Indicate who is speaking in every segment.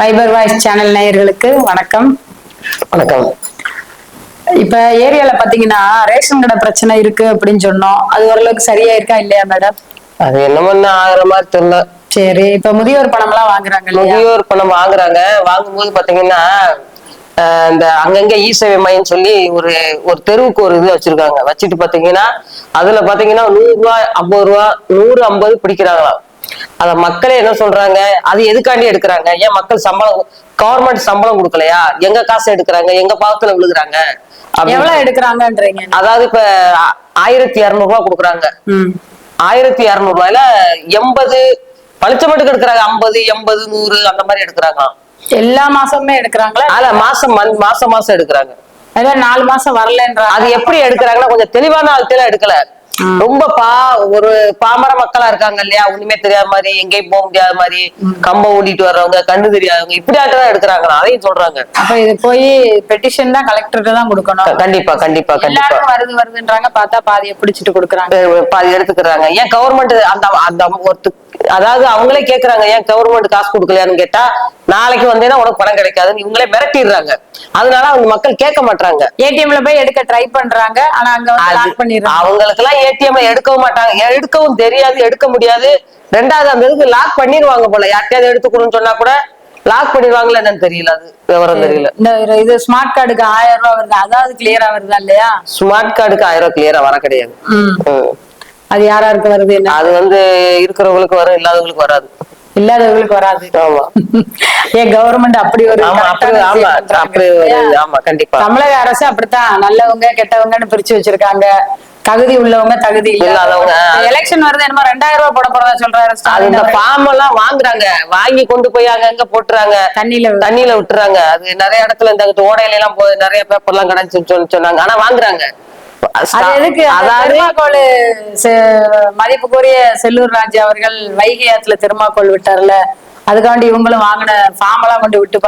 Speaker 1: Wiper voice channel நேயர்களுக்கு வணக்கம்.
Speaker 2: வணக்கம்.
Speaker 1: இப்ப ஏரியால பாத்தீங்கன்னா ரேஷன் கடை பிரச்சனை இருக்கு அப்படின்னு சொன்னோம். அது ஓரளவுக்கு சரியா இருக்கா இல்லையா மேடம்
Speaker 2: அது என்னமோ ஆகிற மாதிரி தெரியல.
Speaker 1: சரி இப்ப முதியோர் பணம் எல்லாம் வாங்குறாங்க
Speaker 2: முதியோர் பணம் வாங்குறாங்க. வாங்கும்போது பாத்தீங்கன்னா இந்த அங்கங்க இ சேவை மையம் சொல்லி ஒரு ஒரு தெருவுக்கு ஒரு இது வச்சிருக்காங்க. வச்சுட்டு பாத்தீங்கன்னா அதுல பாத்தீங்கன்னா நூறு ரூபாய் ஐம்பது ரூபா நூறு ஐம்பது பிடிக்கிறாங்களாம். அத மக்களே என்ன சொல்றாங்க? அது எதுக்காண்டி எடுக்கிறாங்க? ஏன் மக்கள் சம்பளம் கவர்மெண்ட் சம்பளம் கொடுக்கலையா? எங்க காசு எடுக்கிறாங்க? எங்க பாவத்துல விழுகுறாங்க.
Speaker 1: எவ்வளவு எடுக்கிறாங்கன்றீங்க?
Speaker 2: அதாவது இப்ப ஆயிரத்தி இருநூறு ரூபாய் கொடுக்குறாங்க. ஆயிரத்தி இருநூறு ரூபாயில எண்பது பளிச்சமட்டுக்கு எடுக்கிறாங்க. ஐம்பது எண்பது நூறு அந்த மாதிரி எடுக்கிறாங்களாம்
Speaker 1: எல்லா மாசமுமே எடுக்கிறாங்களா?
Speaker 2: அதுல மாசம் மாசம் மாசம் எடுக்கிறாங்க.
Speaker 1: நாலு மாசம் வரலன்றாங்க.
Speaker 2: அது எப்படி எடுக்கிறாங்கன்னா கொஞ்சம் தெளிவான ஆள்கிட்ட எடுக்கல. ரொம்ப பா ஒரு பாமர மக்களா இருக்காங்க இல்லையா? ஒண்ணுமே தெரியாத மாதிரி எங்கேயும் போக முடியாத மாதிரி கம்பம் ஓடிட்டு வர்றவங்க கண்ணு தெரியாதவங்க இப்படி தான் எடுக்கிறாங்க. அதையும் சொல்றாங்க.
Speaker 1: அப்ப இது போய் பெட்டிஷன் தான் கலெக்டர்கிட்ட தான் கொடுக்கணும்.
Speaker 2: கண்டிப்பா கண்டிப்பா கண்டிப்பா.
Speaker 1: வருது வருதுன்றாங்க பார்த்தா பாதியை பிடிச்சிட்டு கொடுக்குறாங்க.
Speaker 2: பாதி எடுத்துக்கிறாங்க. ஏன் கவர்மெண்ட் அந்த அந்த ஒருத்து அதாவது அவங்களே கேக்குறாங்க ஏன் கவர்மெண்ட் காசு கொடுக்கலையான்னு கேட்டா நாளைக்கு வந்தேன்னா உனக்கு பணம் கிடைக்காதுன்னு இவங்களே மிரட்டிடுறாங்க. அதனால அவங்க மக்கள் கேட்க மாட்டாங்க
Speaker 1: ஏடிஎம்ல போய் எடுக்க ட்ரை பண்றாங்க. ஆனா அங்க
Speaker 2: அவங்களுக்கு எல்லாம் ஏடிஎம்ல எடுக்கவும் மாட்டாங்க. எடுக்கவும் தெரியாது எடுக்க முடியாது. ரெண்டாவது அந்த இதுக்கு லாக் பண்ணிடுவாங்க போல. யார்கிட்டயாவது எடுத்துக்கணும்னு சொன்னா கூட லாக் பண்ணிடுவாங்களா என்னன்னு தெரியல அது. விவரம் தெரியல.
Speaker 1: இது ஸ்மார்ட் கார்டுக்கு ஆயிரம் ரூபாய் வருது? அதாவது கிளியரா வருதா இல்லையா?
Speaker 2: ஸ்மார்ட் கார்டுக்கு ஆயிரம் கிளியரா வர கிடையாது.
Speaker 1: அது யாராருக்கு வருது என்ன?
Speaker 2: அது வந்து இருக்கிறவங்களுக்கு வரும் இல்லாதவங்களுக்கு வராது.
Speaker 1: இல்லாதவங்களுக்கு வராது.
Speaker 2: ஆமா.
Speaker 1: ஏன் கவர்மெண்ட் அப்படி ஒரு
Speaker 2: ஆமா கண்டிப்பா.
Speaker 1: தமிழக அரசு அப்படித்தான். நல்லவங்க கெட்டவங்கன்னு பிரிச்சு வச்சிருக்காங்க. தகுதி உள்ளவங்க தகுதி
Speaker 2: இல்லாதவங்க.
Speaker 1: எலெக்ஷன் வருது என்னமோ ரெண்டாயிரம் ரூபாய் போட போறதா சொல்றாரு
Speaker 2: அது இந்த. ஃபார்ம் எல்லாம் வாங்குறாங்க. வாங்கி கொண்டு போய் அங்கங்க போட்டுறாங்க.
Speaker 1: தண்ணியில
Speaker 2: தண்ணியில விட்டுறாங்க. அது நிறைய இடத்துல இந்த ஓடையில எல்லாம் போய் நிறைய பேப்பர் எல்லாம் கிடைச்சுன்னு சொல்லி சொன்னாங்க. ஆனா வாங்குறாங்க.
Speaker 1: மதிப்புக்குரிய செல்லூர் ராஜு அவர்கள் வைகை ஆத்துல தெர்மாக்கோல் விட்டார்ல அதுக்காண்டி இவங்களும் வாங்கின ஃபார்ம் எல்லாம் கொண்டு விட்டு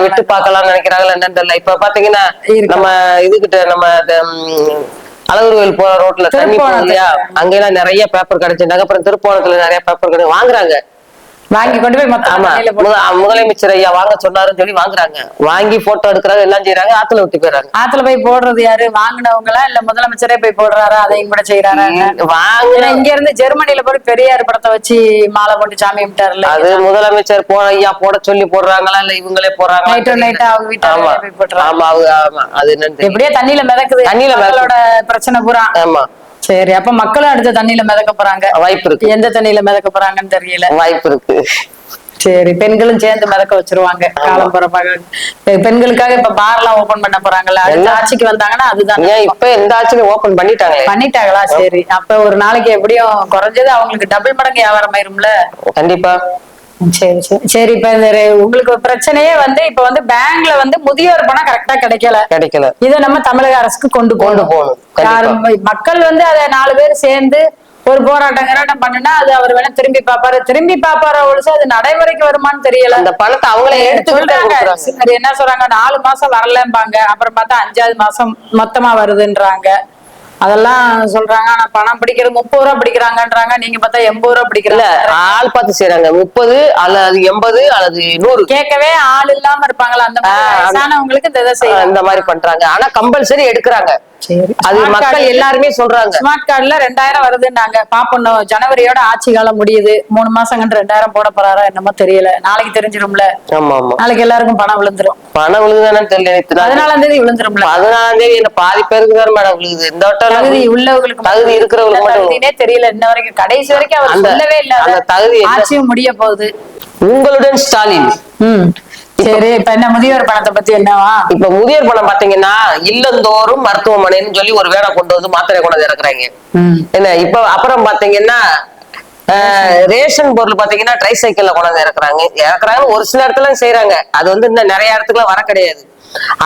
Speaker 2: விட்டு பார்க்கலாம்னு நினைக்கிறாங்களா என்னன்னு தெரியல. இப்ப பாத்தீங்கன்னா. நம்ம இதுகிட்ட நம்ம இந்த, ம், அழகுருவில் போற ரோட்ல தண்ணி போகும் இல்லையா அங்கெல்லாம் நிறைய பேப்பர் கிடைச்சிருந்தாங்க அப்புறம் திருப்போணத்துல நிறைய பேப்பர் கிடைச்சு வாங்குறாங்க.
Speaker 1: வாங்கி கொண்டு போய் மொத்தமா
Speaker 2: முதலமைச்சர் ஐயா வாங்க சொன்னாருன்னு சொல்லி வாங்குறாங்க. வாங்கி போட்டோ எடுக்கிறாங்க எல்லாம் செய்யறாங்க ஆத்துல விட்டு போயிடுறாங்க
Speaker 1: ஆத்துல போய் போடுறது யாரு? வாங்கினவங்களா இல்ல முதலமைச்சரே போய் போடுறாரா? அதையும் கூட செய்யறாரா
Speaker 2: வாங்குற
Speaker 1: ஏன்னா இங்க இருந்து ஜெர்மனில போய் பெரியார் படத்தை வச்சு மாலை போட்டு சாமி விட்டாருல்ல
Speaker 2: அது முதலமைச்சர் போ ஐயா போட சொல்லி போடுறாங்களா இல்ல இவங்களே போடுறாங்களா
Speaker 1: நைட்டு. நைட்டு அவங்க போட்டுறாங்க.
Speaker 2: ஆமா ஆமா. அது என்னன்னு.
Speaker 1: எப்படியே தண்ணியில மிதக்குது.
Speaker 2: தண்ணியில
Speaker 1: பிரச்சனை பூரா.
Speaker 2: ஆமா.
Speaker 1: சரி அப்ப மக்களும் அடுத்த தண்ணியில மிதக்க போறாங்க.
Speaker 2: வாய்ப்பு இருக்கு.
Speaker 1: எந்த தண்ணியில மிதக்க போறாங்கன்னு தெரியல.
Speaker 2: வாய்ப்பு இருக்கு.
Speaker 1: சரி பெண்களும் சேர்ந்து மிதக்க வச்சிருவாங்க. காலம் போறப்பாக பெண்களுக்காக இப்ப பார் எல்லாம் ஓபன் பண்ண போறாங்கல்ல? அடுத்த ஆட்சிக்கு வந்தாங்கன்னா அதுதான்.
Speaker 2: இப்ப எந்த ஆட்சியும் ஓபன் பண்ணிட்டாங்களே?
Speaker 1: பண்ணிட்டாங்களா? சரி அப்ப ஒரு நாளைக்கு எப்படியும் குறைஞ்சது அவங்களுக்கு டபுள் மடங்கு வியாபாரம் ஆயிரும்ல?
Speaker 2: கண்டிப்பா.
Speaker 1: சரி சரி. சரி இப்ப இந்த உங்களுக்கு பிரச்சனையே வந்து இப்ப வந்து பேங்க்ல வந்து முதியோர் பணம் கரெக்டா கிடைக்கல.
Speaker 2: கிடைக்கல.
Speaker 1: இதை நம்ம தமிழக அரசுக்கு கொண்டு
Speaker 2: கொண்டு
Speaker 1: போகணும். மக்கள் வந்து அதை நாலு பேர் சேர்ந்து ஒரு போராட்டம் கிராட்டம் பண்ணுனா அது அவர் வேணா திரும்பி பாப்பாரு திரும்பி பாப்பாரு ஒழிச்சு அது நடைமுறைக்கு வருமான்னு தெரியல.
Speaker 2: அந்த பணத்தை அவங்களே எடுத்து
Speaker 1: சொல்றாங்க என்ன சொல்றாங்க? நாலு மாசம் வரலம்பாங்க. அப்புறம் பார்த்தா அஞ்சாவது மாசம் மொத்தமா வருதுன்றாங்க. அதெல்லாம் சொல்றாங்க ஆனா பணம் பிடிக்கிறது முப்பது ரூபா பிடிக்கிறாங்கன்றாங்க. நீங்க பார்த்தா எண்பது ரூபா பிடிக்கிறாங்க.
Speaker 2: ஆள் பார்த்து செய்யறாங்க முப்பது அல்லது எண்பது அல்லது நூறு.
Speaker 1: கேட்கவே ஆள் இல்லாம இருப்பாங்களா? அந்த மாதிரி வயசானவங்களுக்கு இந்த இதை செய்யலாம்
Speaker 2: இந்த மாதிரி பண்றாங்க. ஆனா கம்பல்சரி எடுக்கிறாங்க.
Speaker 1: சரி.
Speaker 2: அது மக்கள் எல்லாருமே சொல்றாங்க.
Speaker 1: ஸ்மார்ட் கார்டுல ரெண்டாயிரம் வருதுன்னாங்க. பாப்போம் ஜனவரியோட ஆட்சி காலம் முடியுது. மூணு மாசம் கண்டு ரெண்டாயிரம் போட போறாரா என்னமோ தெரியல. நாளைக்கு தெரிஞ்சிரும்ல
Speaker 2: ஆமா ஆமா
Speaker 1: நாளைக்கு எல்லாருக்கும் பணம் விழுந்துரும்.
Speaker 2: பணம் விழுகுதானு தெரியல.
Speaker 1: பதினாலாம் தேதி விழுந்துரும்ல.
Speaker 2: பதினாலாம் தேதி என்ன பாதி பேருக்கு தான் மேடம் விழுகுது. இந்த வட்டம்
Speaker 1: தகுதி உள்ளவங்களுக்கு
Speaker 2: தகுதி இருக்கிறவங்களுக்கு
Speaker 1: தகுதினே தெரியல. இன்ன வரைக்கும் கடைசி வரைக்கும் அவர் சொல்லவே இல்ல.
Speaker 2: அந்த தகுதி?
Speaker 1: ஆட்சியும் முடிய போகுது.
Speaker 2: உங்களுடன் ஸ்டாலின்.
Speaker 1: சரி இப்ப என்ன முதியோர் பணத்தை பத்தி என்னவா?
Speaker 2: இப்ப முதியோர் பணம் பாத்தீங்கன்னா இல்லந்தோறும் மருத்துவமனைன்னு சொல்லி ஒரு வேலை கொண்டு வந்து மாத்திரை கொண்டு இறக்குறாங்க. என்ன இப்ப அப்புறம் பாத்தீங்கன்னா ரேஷன் பொருள் பாத்தீங்கன்னா ட்ரை சைக்கிள்ல கொண்டு வந்து இறக்குறாங்க. இறக்குறாங்க ஒரு சில இடத்துல செய்யறாங்க அது வந்து இன்னும் நிறைய இடத்துக்குலாம் வர கிடையாது.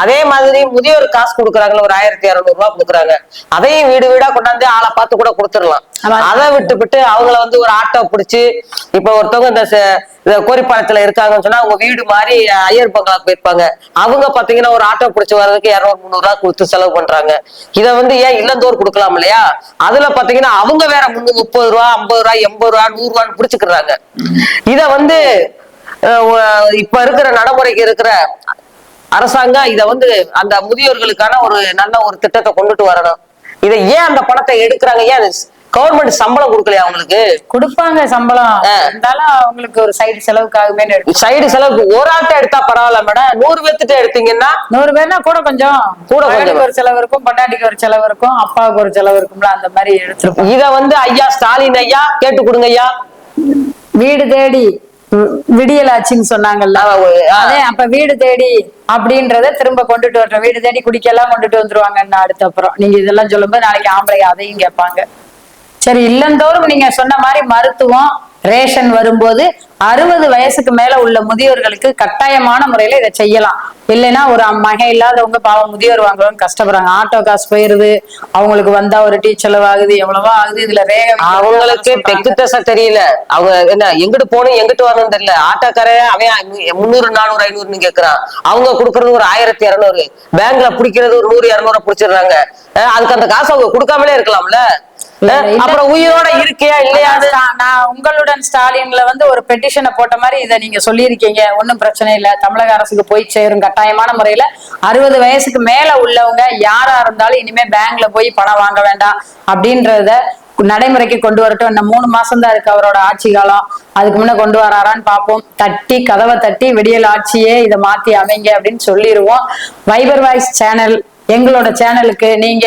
Speaker 2: அதே மாதிரி முதியோர் காசு கொடுக்குறாங்கல்ல ஒரு ஆயிரத்தி இருநூறு ரூபாய் கொடுக்குறாங்க. அதையும் வீடு வீடா கொண்டாந்து ஆளை பார்த்து கூட கொடுத்துடலாம். அதை விட்டுவிட்டு அவங்கள வந்து ஒரு ஆட்டோ பிடிச்சு இப்ப ஒருத்தவங்க இந்த இந்த கோரிப்பாளையத்துல இருக்காங்கன்னு சொன்னா அவங்க வீடு மாதிரி ஐயர் பங்களா போயிருப்பாங்க. அவங்க பாத்தீங்கன்னா ஒரு ஆட்டோ பிடிச்சு வர்றதுக்கு இருநூறு முந்நூறு ரூபாய் கொடுத்து செலவு பண்றாங்க. இத வந்து ஏன் இல்லந்தோர் கொடுக்கலாம் இல்லையா? அதுல பாத்தீங்கன்னா அவங்க வேற முந்நூறு முப்பது ரூபா ஐம்பது ரூபா எண்பது ரூபா நூறு ரூபான்னு பிடிச்சுக்கிறாங்க. இத வந்து இப்ப இருக்கிற நடைமுறைக்கு இருக்கிற அரசாங்கம் இத வந்து அந்த முதியோர்களுக்கான ஒரு நல்ல ஒரு திட்டத்தை கொண்டுட்டு வரணும். இதை ஏன் அந்த பணத்தை எடுக்கிறாங்க? ஏன் கவர்மெண்ட் சம்பளம் கொடுக்கலையா அவங்களுக்கு?
Speaker 1: கொடுப்பாங்க சம்பளம். இருந்தாலும் அவங்களுக்கு ஒரு சைடு செலவுக்காகவே
Speaker 2: சைடு செலவுக்கு ஒரு ஆட்டை எடுத்தா பரவாயில்ல மேடம். நூறு பேர்த்துட்டு எடுத்தீங்கன்னா?
Speaker 1: நூறு பேர்னா கூட கொஞ்சம்.
Speaker 2: கூட கொஞ்சம்.
Speaker 1: ஒரு செலவு இருக்கும் பொண்டாட்டிக்கு ஒரு செலவு இருக்கும் அப்பாவுக்கு ஒரு செலவு இருக்கும்ல அந்த மாதிரி எடுத்திருப்போம்.
Speaker 2: இத வந்து ஐயா ஸ்டாலின் ஐயா கேட்டு கொடுங்க ஐயா.
Speaker 1: வீடு தேடி. வி- விடியல் ஆச்சுன்னு சொன்னாங்கல்ல. அதே அப்ப வீடு தேடி அப்படின்றத திரும்ப கொண்டுட்டு வரட்டும் வீடு தேடி குடிக்கெல்லாம் கொண்டுட்டு வந்துருவாங்கன்னு அடுத்த அப்புறம். நீங்க இதெல்லாம் சொல்லும்போது நாளைக்கு ஆம்பளை அதையும் கேட்பாங்க. சரி இல்லந்தோறும் நீங்க சொன்ன மாதிரி மருத்துவம் ரேஷன் வரும்போது அறுபது வயசுக்கு மேல உள்ள முதியோர்களுக்கு கட்டாயமான முறையில இதை செய்யலாம். இல்லைன்னா ஒரு மகை இல்லாதவங்க பாவம் முதியோர் வாங்குறவங்க கஷ்டப்படுறாங்க. ஆட்டோ காசு போயிருது. அவங்களுக்கு வந்தா ஒரு டீ செலவு ஆகுது எவ்வளவோ ஆகுது. இதுல ரேக
Speaker 2: அவங்களுக்கு தெக்கு தசை தெரியல. அவங்க என்ன எங்கிட்டு போகணும் எங்கிட்டு வரணும் தெரியல. ஆட்டோக்காரன் அவன் முந்நூறு நானூறு ஐநூறுன்னு கேக்குறான். அவங்க கொடுக்கறது ஒரு ஆயிரத்தி இருநூறு. பேங்க்ல பிடிக்கிறது ஒரு நூறு இருநூறு பிடிச்சிடுறாங்க. அதுக்கு அந்த காசு அவங்க கொடுக்காமலே இருக்கலாம்ல. அப்புறம் உயிரோட இருக்கியா
Speaker 1: அதான் நான் உங்களுடன் ஸ்டாலின்ல வந்து ஒரு பெட்டிஷனை போட்ட மாதிரி இதை நீங்க சொல்லியிருக்கீங்க. ஒண்ணும் பிரச்சனை இல்ல. தமிழக அரசுக்கு போய் சேரும் கட்டாயமான முறையில அறுபது வயசுக்கு மேல உள்ளவங்க யாரா இருந்தாலும் இனிமே பேங்க்ல போய் பணம் வாங்க வேண்டாம் அப்படின்றத நடைமுறைக்கு கொண்டு வரட்டும். இன்னும் மூணு மாசம் தான் இருக்கு அவரோட ஆட்சி காலம். அதுக்கு முன்ன கொண்டு வராரான்னு பார்ப்போம். தட்டி கதவை தட்டி விடியல் ஆட்சியே இதை மாத்தி அமைங்க அப்படின்னு சொல்லிடுவோம் வைபர் வாய்ஸ் சேனல் எங்களோட சேனலுக்கு நீங்க